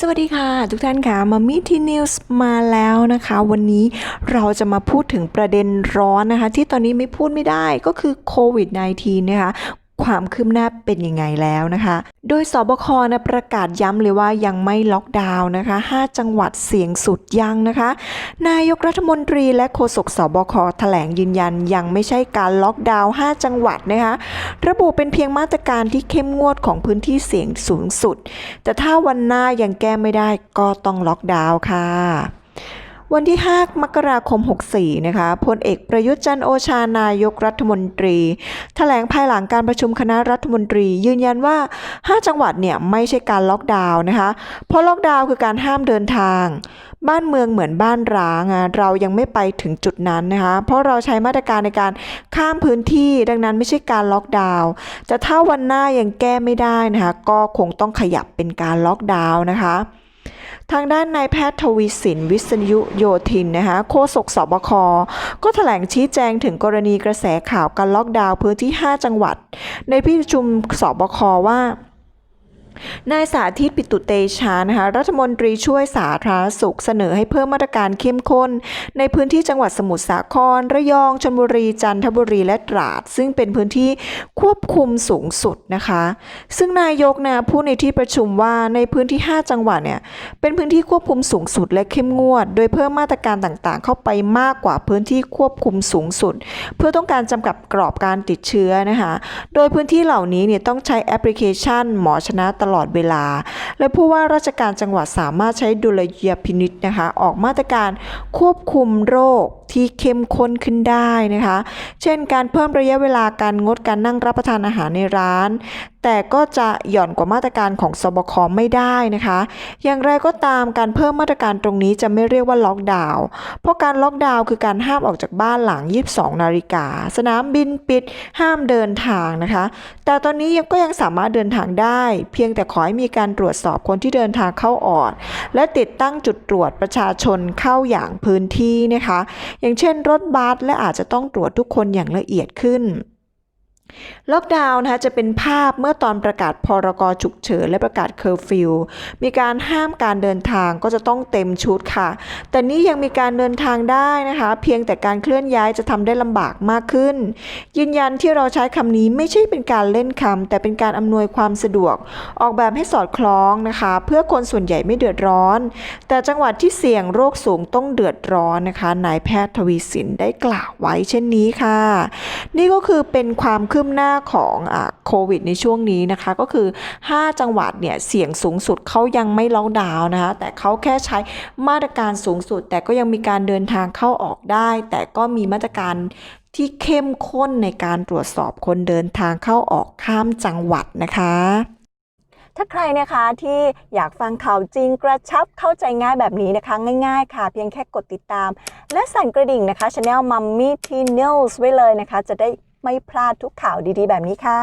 สวัสดีค่ะทุกท่านค่ะมามีทีนิวส์มาแล้วนะคะ วันนี้เราจะมาพูดถึงประเด็นร้อนนะคะ ที่ตอนนี้ไม่พูดไม่ได้ก็คือโควิด -19 นะคะ ความคืบหน้าเป็นยังไงแล้วนะคะ โดยสบคนะประกาศย้ำเลยว่ายังไม่ล็อกดาวน์นะคะ 5 จังหวัดเสียงสุดยังนะคะ นายกรัฐมนตรีและโฆษกสบคแถลงยืนยันยังไม่ใช่การล็อกดาวน์ 5 จังหวัดนะคะ ระบุเป็นเพียงมาตรการที่เข้มงวดของพื้นที่เสี่ยงสูงสุด แต่ถ้าวันหน้ายังแก้ไม่ได้ก็ต้องล็อกดาวน์ค่ะ วันที่ 5 มกราคม 64 นะคะ พลเอกประยุทธ์จันโอชานายกรัฐมนตรีแถลงภายหลังการประชุมคณะรัฐมนตรี ยืนยันว่า 5 จังหวัดเนี่ยไม่ใช่การล็อกดาวน์นะคะ เพราะล็อกดาวน์คือการห้ามเดินทาง บ้านเมืองเหมือนบ้านร้างอะเรายังไม่ไปถึงจุดนั้นนะคะ เพราะเราใช้มาตรการในการข้ามพื้นที่ ดังนั้นไม่ใช่การล็อกดาวน์แต่ถ้าวันหน้ายังแก้ไม่ได้นะคะ ก็คงต้องขยับเป็นการล็อกดาวน์นะคะ ทางด้านนายแพทย์ทวีสินวิษณุโยธินนะคะโฆษกสบค ก็แถลงชี้แจงถึงกรณีกระแสข่าวการล็อกดาวน์พื้นที่ 5 จังหวัด ในที่ประชุมสบคว่า นายสาธิตปิตุเตชานะคะรัฐมนตรีช่วยสาธารณสุขเสนอให้เพิ่มมาตรการเข้มข้น ในพื้นที่จังหวัดสมุทรสาคร ระยองชลบุรี จันทบุรีและตราด ซึ่งเป็นพื้นที่ควบคุมสูงสุดนะคะ ซึ่งนายกนะพูดในที่ประชุมว่าในพื้นที่ 5 จังหวัดเนี่ยเป็นพื้นที่ควบคุมสูงสุดและเข้มงวด โดยเพิ่มมาตรการต่างๆ เข้าไปมากกว่าพื้นที่ควบคุมสูงสุด เพื่อต้องการจำกัดกรอบการติดเชื้อนะคะโดยพื้นที่เหล่านี้เนี่ยต้องใช้แอปพลิเคชัน หมอชนะตลอดเวลา และผู้ว่าราชการจังหวัดสามารถใช้ดุลยพินิษนะคะ ออกมาตรการควบคุมโรคที่เข้มข้นขึ้นได้นะคะ เช่น การเพิ่มระยะเวลาการงดการนั่งรับประทานอาหารในร้าน แต่ก็จะหย่อนกว่ามาตรการของสบคไม่ได้นะคะ อย่างไรก็ตามการเพิ่มมาตรการตรงนี้จะไม่เรียกว่าล็อกดาวน์ เพราะการล็อกดาวน์คือการห้ามออกจากบ้านหลัง 22 นาฬิกา สนามบินปิด ห้ามเดินทางนะคะ แต่ตอนนี้ยังก็ยังสามารถเดินทางได้ เพียงแต่ขอให้มีการตรวจสอบคนที่เดินทางเข้าออกและติดตั้งจุดตรวจประชาชนเข้าอย่างพื้นที่นะคะ อย่างเช่นรถบัสและอาจจะต้องตรวจทุกคนอย่างละเอียดขึ้น ล็อกดาวน์นะคะจะเป็นภาพเมื่อตอนประกาศพรกฉุกเฉินและประกาศเคอร์ฟิวมีการห้ามการเดินทางก็จะต้องเต็มชุดค่ะ แต่นี่ยังมีการเดินทางได้นะคะ เพียงแต่การเคลื่อนย้ายจะทำได้ลำบากมากขึ้น ยืนยันที่เราใช้คำนี้ไม่ใช่เป็นการเล่นคำแต่เป็นการอำนวยความสะดวก ออกแบบให้สอดคล้องนะคะ เพื่อคนส่วนใหญ่ไม่เดือดร้อน แต่จังหวัดที่เสี่ยงโรคสูงต้องเดือดร้อนนะคะนายแพทย์ทวีสินได้กล่าวไว้เช่นนี้ค่ะ นี่ก็คือเป็นความคืบหน้าของโควิดในช่วงนี้นะคะ ก็คือ 5 จังหวัดเนี่ยเสี่ยงสูงสุดเขายังไม่ล็อกดาวน์นะคะ แต่เขาแค่ใช้มาตรการสูงสุด แต่ก็ยังมีการเดินทางเข้าออกได้ แต่ก็มีมาตรการที่เข้มข้นในการตรวจสอบคนเดินทางเข้าออกข้ามจังหวัดนะคะ ถ้าใครนะคะที่อยากฟังข่าวจริงกระชับเข้าใจง่ายแบบนี้นะคะ ง่ายๆค่ะ เพียงแค่กดติดตาม และสั่นกระดิ่งนะคะ Channel Mummy T News ไว้เลยนะคะ จะได้ไม่พลาดทุกข่าวดีๆ แบบนี้ค่ะ